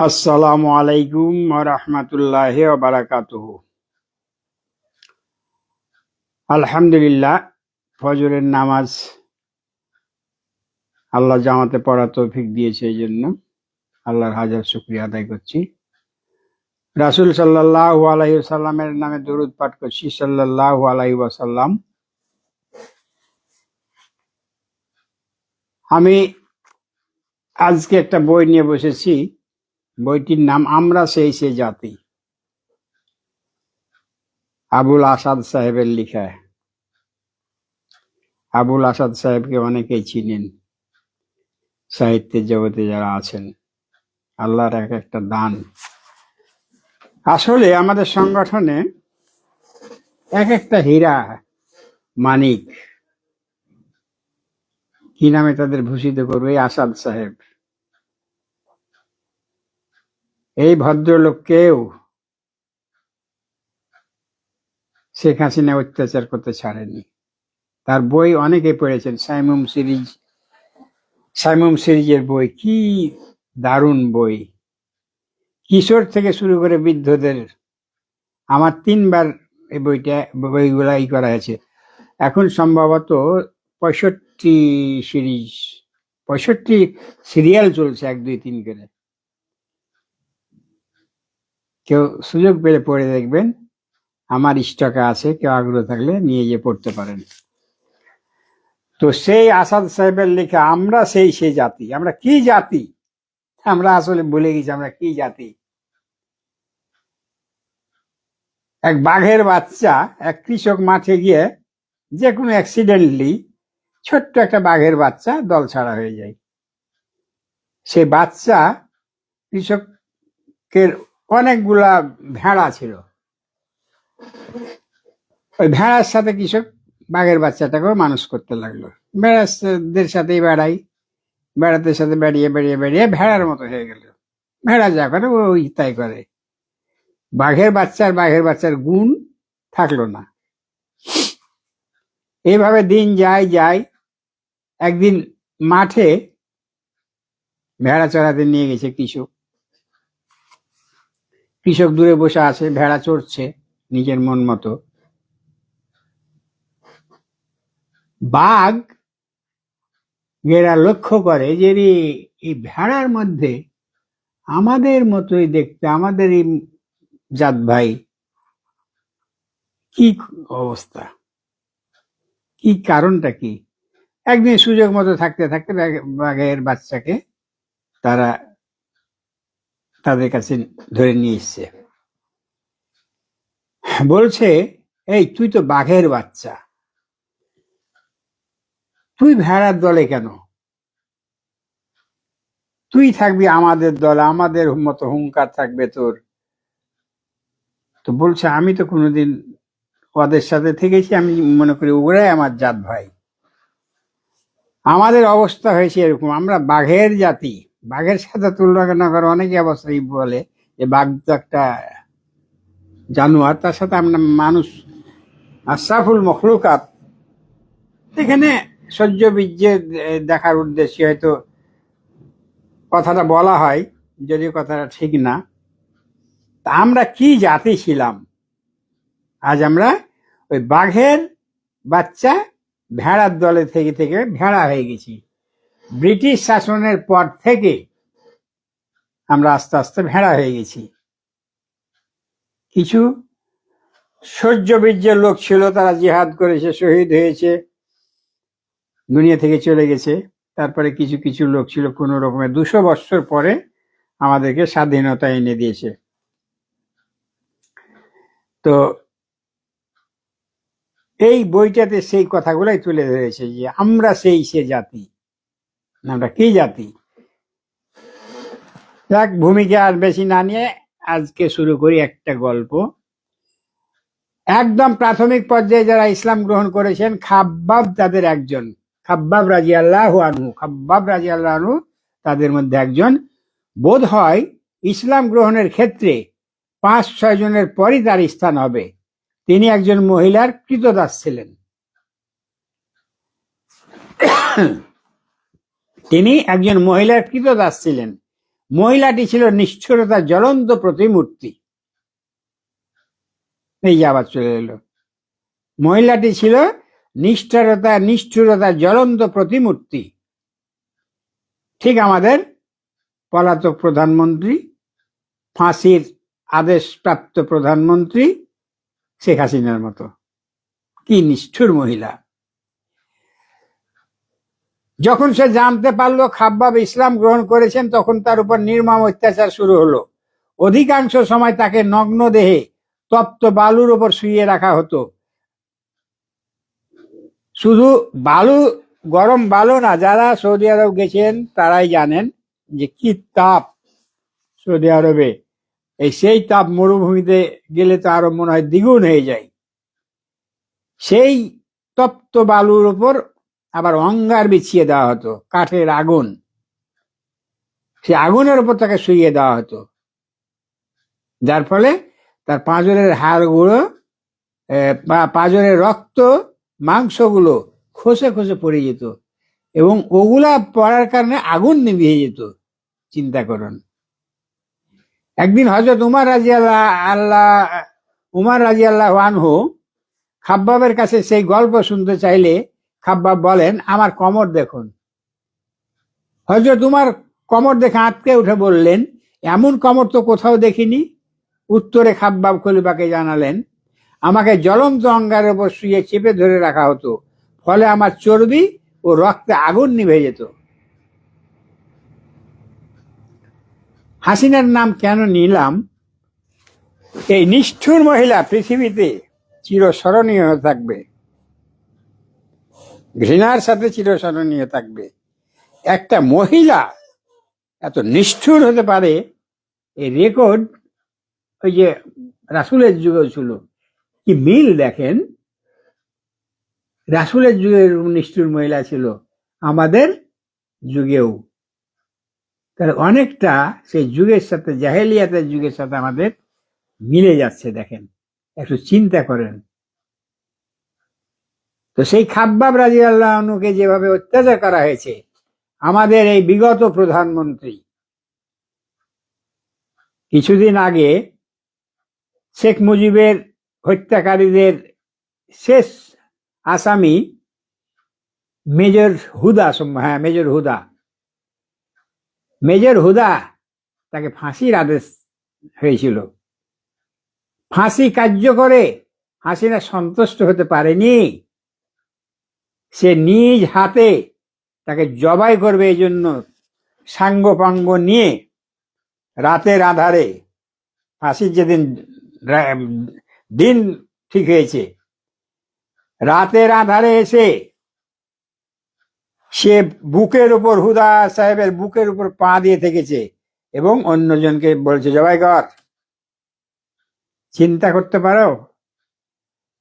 আসসালামু আলাইকুম রহমতুল্লাহ বারাকাতুহ আলহামদুলিল্লাহ ফজরের নামাজ আল্লাহ জামাতে পড়া তৌফিক দিয়েছে এই জন্য। আল্লাহর হাজার শুক্রিয়া আদায় করছি। রাসুল সাল্লাহ আলাইহি সাল্লামের নামে দরুদ পাঠ করছি সাল্লাহ আলাইহি ওয়াসাল্লাম। আমি আজকে একটা বই নিয়ে বসেছি। বইটির নাম আমরা সেই সে জাতি। আবুল আসাদ সাহেবের লেখা আবুল আসাদ সাহেবকে অনেকেই চিনেন। সাহিত্যের জগতে যারা আছেন, আল্লাহর এক একটা দান। আসলে আমাদের সংগঠনে এক একটা হীরা মানিক। কি নামে তাদের ভূষিত করবে? আসাদ সাহেব। এই ভদ্রলোককেও শেখ হাসিনা অত্যাচার করতে ছাড়েনি তার বই অনেকে পড়েছেন, সাইমুম সিরিজ। সাইমুম সিরিজের বই, কি দারুণ বই। কিশোর থেকে শুরু করে বৃদ্ধদের, আমার তিনবার এই বইটা বইগুলা ই করা হয়েছে। এখন সম্ভবত পঁয়ষট্টি সিরিজ, পঁয়ষট্টি সিরিয়াল চলছে এক দুই তিন করে। কেউ সুযোগ পেলে পড়ে দেখবেন। আমার স্টকে আছে, কেউ আগ্রহ থাকলে নিয়ে গিয়ে পড়তে পারেন। তো সেই আসাদ সাহেবের লেখা, আমরা সেই সেই জাতি, আমরা কি জাতি? আমরা আসলে ভুলে গেছি, আমরা কি জাতি? এক বাঘের বাচ্চা, এক কৃষক মাঠে গিয়ে যে কোনো অ্যাক্সিডেন্টলি ছোট্ট একটা বাঘের বাচ্চা দল ছাড়া হয়ে যায়। সে বাচ্চা কৃষকের অনেকগুলা ভেড়া ছিল। ওই ভেড়ার সাথে কৃষক বাঘের বাচ্চাটাকেও মানুষ করতে লাগল। ভেড়াদের সাথেই বেড়াই বেড়াতে সাথে বেড়িয়ে বেড়িয়ে বেড়িয়ে ভেড়ার মতো হয়ে গেল। ভেড়া যা করে ওই তাই করে। বাঘের বাচ্চার বাঘের বাচ্চার গুণ থাকল না। এইভাবে দিন যায় যায়। একদিন মাঠে ভেড়া চড়াতে নিয়ে গেছে কৃষক। কৃষক দূরে বসে আছে, ভেড়া চড়ছে নিজের মন মতো। বাঘ এরা লক্ষ্য করে যে এই ভেড়ার মধ্যে আমাদের মতোই দেখতে, আমাদের এই জাত ভাই কি অবস্থা? কি কারণটা কি? একদিন সুযোগ মতো থাকতে থাকতে বাঘ- বাঘের বাচ্চাকে তারা তাদের কাছে ধরে নিয়ে এসছে বলছে, এই, তুই তো বাঘের বাচ্চা। তুই ভেড়ার দলে কেন? তুই থাকবি আমাদের দলে, আমাদের মতো হুঙ্কার থাকবে তোর। তো বলছে, আমি তো কোনোদিন ওদের সাথে থেকেছি, আমি মনে করি ওরাই আমার জাত ভাই। আমাদের অবস্থা হয়েছে এরকম, আমরা বাঘের জাতি। বাঘের সাথে তুলনা করে অনেকে অবস্থা এই বলে যে বাঘ তো একটা জানোয়ার, তার সাথে আমরা মানুষ, আশরাফুল মখলুকাত। এখানে সহ্য বীর্যে দেখার উদ্দেশ্যে হয়তো কথাটা বলা হয়, যদিও কথাটা ঠিক না। তা আমরা কি জাতি ছিলাম? আজ আমরা ওই বাঘের বাচ্চা ভেড়ার দলে থেকে থেকে ভেড়া হয়ে গেছি। ব্রিটিশ শাসনের পর থেকে আমরা আস্তে আস্তে ভেড়া হয়ে গেছি। কিছু সহ্য বীর্যের লোক ছিল, তারা জিহাদ করেছে, শহীদ হয়েছে, দুনিয়া থেকে চলে গেছে। তারপরে কিছু কিছু লোক ছিল কোনো রকমের দুশো বছর পরে আমাদেরকে স্বাধীনতা এনে দিয়েছে। তো এই বইটাতে সেই কথাগুলাই তুলে ধরেছে যে আমরা সেই সে জাতি। আমরা কি জাতি? যাক, ভূমিকা আর বেশি না নিয়ে আজকে শুরু করি একটা গল্প। একদম প্রাথমিক পর্যায়ে যারা ইসলাম গ্রহণ করেছেন, খাব্বাব তাদের একজন। খাব্বাব রাজি আল্লাহ আনহু, খাব্বাব রাজি আল্লাহ আনহু তাদের মধ্যে একজন। বোধ হয় ইসলাম গ্রহণের ক্ষেত্রে পাঁচ ছয় জনের পরই তার স্থান হবে। তিনি একজন মহিলার কৃতদাস ছিলেন। তিনি একজন মহিলার কৃতদাস ছিলেন মহিলাটি ছিল নিষ্ঠুরতার জ্বলন্ত প্রতিমূর্তি। এই যে আবার চলে এলো। মহিলাটি ছিল নিষ্ঠুরতা নিষ্ঠুরতার জ্বলন্ত প্রতিমূর্তি। ঠিক আমাদের পলাতক প্রধানমন্ত্রী, ফাঁসির আদেশপ্রাপ্ত প্রধানমন্ত্রী শেখ হাসিনার মতো। কি নিষ্ঠুর মহিলা। যখন সে জানতে পারল খাব্বাব ইসলাম গ্রহণ করেছেন, তখন তার উপর নির্মম অত্যাচার শুরু হলো। অধিকাংশ সময় তাকে নগ্ন দেহে তপ্ত বালুর উপর শুইয়ে রাখা হতো। শুধু বালু, গরম বালু না, যারা সৌদি আরব গেছেন, তারাই জানেন যে কি তাপ সৌদি আরবে। এই সেই তাপ মরুভূমিতে গেলে তো আরও মনে হয় দ্বিগুণ হয়ে যায়। সেই তপ্ত বালুর উপর আবার অঙ্গার বিছিয়ে দেওয়া হতো, কাঠের আগুন। সে আগুনের উপর তাকে শুইয়ে দেওয়া হতো। যার ফলে তার পাঁজরের হাড়গুলো বা পাঁজরের রক্ত, মাংসগুলো খসে খসে পড়ে যেত এবং ওগুলা পড়ার কারণে আগুন নিভিয়ে যেত, চিন্তা করুন। একদিন হজরত উমার রাজি আল্লাহ আল্লাহ উমার রাজি আল্লাহ আনহু খাব্বাবের কাছে সেই গল্প শুনতে চাইলে খাব্বাব বলেন, আমার কমর দেখুন। হজরত উমার কমর দেখে আটকে উঠে বললেন, এমন কমর তো কোথাও দেখিনি। উত্তরে খাব্বাব খলিফাকে জানালেন, আমাকে জ্বলন্ত অঙ্গারের উপর শুয়ে চেপে ধরে রাখা হতো, ফলে আমার চর্বি ও রক্তে আগুন নিভে যেত। হাসিনার নাম কেন নিলাম? এই নিষ্ঠুর মহিলা পৃথিবীতে চিরস্মরণীয় হয়ে থাকবে। ঘৃণার সাথে চিরস্মরণীয় থাকবে। একটা মহিলা এত নিষ্ঠুর হতে পারে এই রেকর্ড ওই যে রাসুলের যুগেও ছিল। কি মিল দেখেন? রাসুলের যুগের নিষ্ঠুর মহিলা ছিল, আমাদের যুগেও। তাহলে অনেকটা সেই যুগের সাথে, জাহেলিয়াতের যুগের সাথে আমাদের মিলে যাচ্ছে, দেখেন। একটু চিন্তা করেন। তো সেই খাব্বাব রাজি আল্লাহকে যেভাবে অত্যাচার করা হয়েছে, আমাদের এই বিগত প্রধানমন্ত্রী কিছুদিন আগে শেখ মুজিবের হত্যাকারীদের শেষ আসামি মেজর হুদা হ্যাঁ মেজর হুদা। মেজর হুদা তাকে ফাঁসির আদেশ হয়েছিল। ফাঁসি কার্য করে হাসিনা সন্তুষ্ট হতে পারেনি। সে নিজ হাতে তাকে জবাই করবে এই জন্য সাঙ্গ পাঙ্গ নিয়ে রাতের আধারে ফাঁসির যেদিন দিন ঠিক হয়েছে, রাতের আধারে এসে সে বুকের উপর, হুদা সাহেবের বুকের উপর পা দিয়ে থেকেছে এবং অন্যজনকে বলছে, জবাই কর। চিন্তা করতে পারো,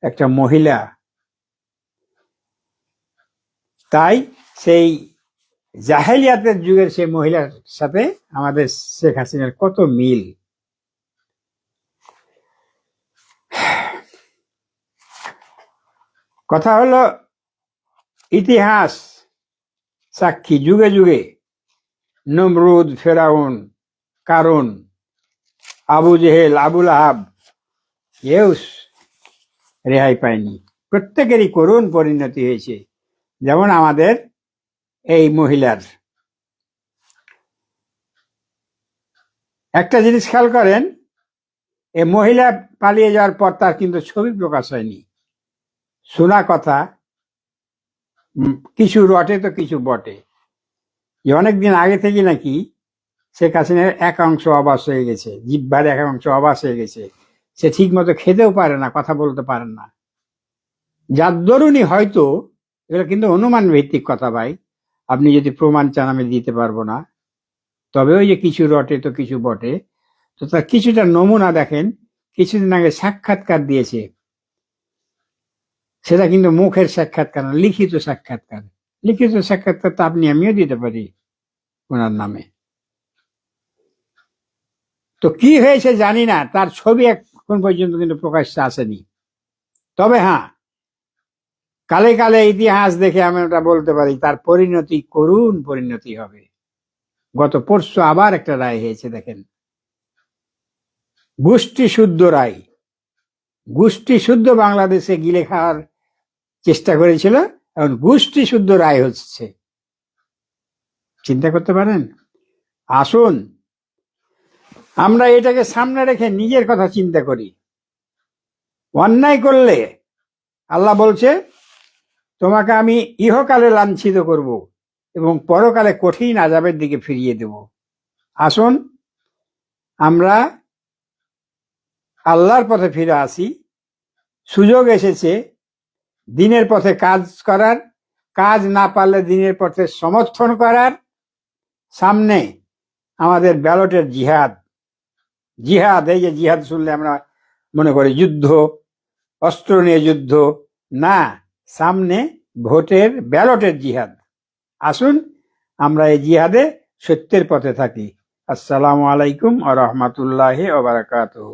একটা মহিলা তাই সেই জাহেলিয়াতের যুগের সেই মহিলার সাথে আমাদের শেখ হাসিনার কত মিল? কথা হলো, ইতিহাস সাক্ষী যুগে যুগে নমরুদ, ফেরাউন কারণ আবু জেহেল, আবুল আহাব কেউ রেহাই পায়নি। প্রত্যেকেরই করুণ পরিণতি হয়েছে। যেমন আমাদের এই মহিলার। একটা জিনিস খেয়াল করেন এই মহিলা পালিয়ে যাওয়ার পর তার কিন্তু ছবি প্রকাশ হয়নি। শোনা কথা কিছু রটে তো কিছু বটে। যে অনেকদিন আগে থেকে নাকি শেখ হাসিনার এক অংশ অবাস হয়ে গেছে, জিব্বার এক অংশ অবাস হয়ে গেছে। সে ঠিক মতো খেতেও পারে না, কথা বলতে পারে না। যার দরুনই হয়তো এগুলো কিন্তু অনুমান ভিত্তিক কথা ভাই। আপনি যদি প্রমাণ চান, আমি দিতে পারব না। তবে ওই যে কিছু রটে তো কিছু বটে। তো তার কিছুটা নমুনা দেখেন, কিছুদিন আগে সাক্ষাৎকার দিয়েছে। সেটা কিন্তু মুখের সাক্ষাৎকার না, লিখিত সাক্ষাৎকার। লিখিত সাক্ষাৎকার তো আপনি, আমিও দিতে পারি ওনার নামে। তো কি হয়েছে জানি না, তার ছবি এখন পর্যন্ত কিন্তু প্রকাশ্যে আসেনি। তবে হ্যাঁ কালে কালে ইতিহাস দেখে আমি ওটা বলতে পারি, তার পরিণতি করুণ পরিণতি হবে। গত পরশু আবার একটা রায় হয়েছে, দেখেন। গোষ্ঠী শুদ্ধ রায়। গোষ্ঠী শুদ্ধ বাংলাদেশে গিলে খাওয়ার চেষ্টা করেছিল, এখন গোষ্ঠী শুদ্ধ রায় হচ্ছে। চিন্তা করতে পারেন? আসুন, আমরা এটাকে সামনে রেখে নিজের কথা চিন্তা করি। অন্যায় করলে, আল্লাহ বলছে তোমাকে আমি ইহকালে লাঞ্ছিত করব এবং পরকালে কঠিন আজাবের দিকে ফিরিয়ে দেব। আসুন, আমরা আল্লাহর পথে ফিরে আসি। সুযোগ এসেছে দিনের পথে কাজ করার, কাজ না পারলে দিনের পথে সমর্থন করার। সামনে আমাদের ব্যালটের জিহাদ। জিহাদ, এই যে জিহাদ শুনলে আমরা মনে করি যুদ্ধ, অস্ত্র নিয়ে যুদ্ধ। না সামনে ভোটের ব্যালটের জিহাদ। আসুন, আমরা এই জিহাদে সত্যের পথে থাকি। আসসালামু আলাইকুম আ রহমতুল্লাহ ওবরাকাতুহ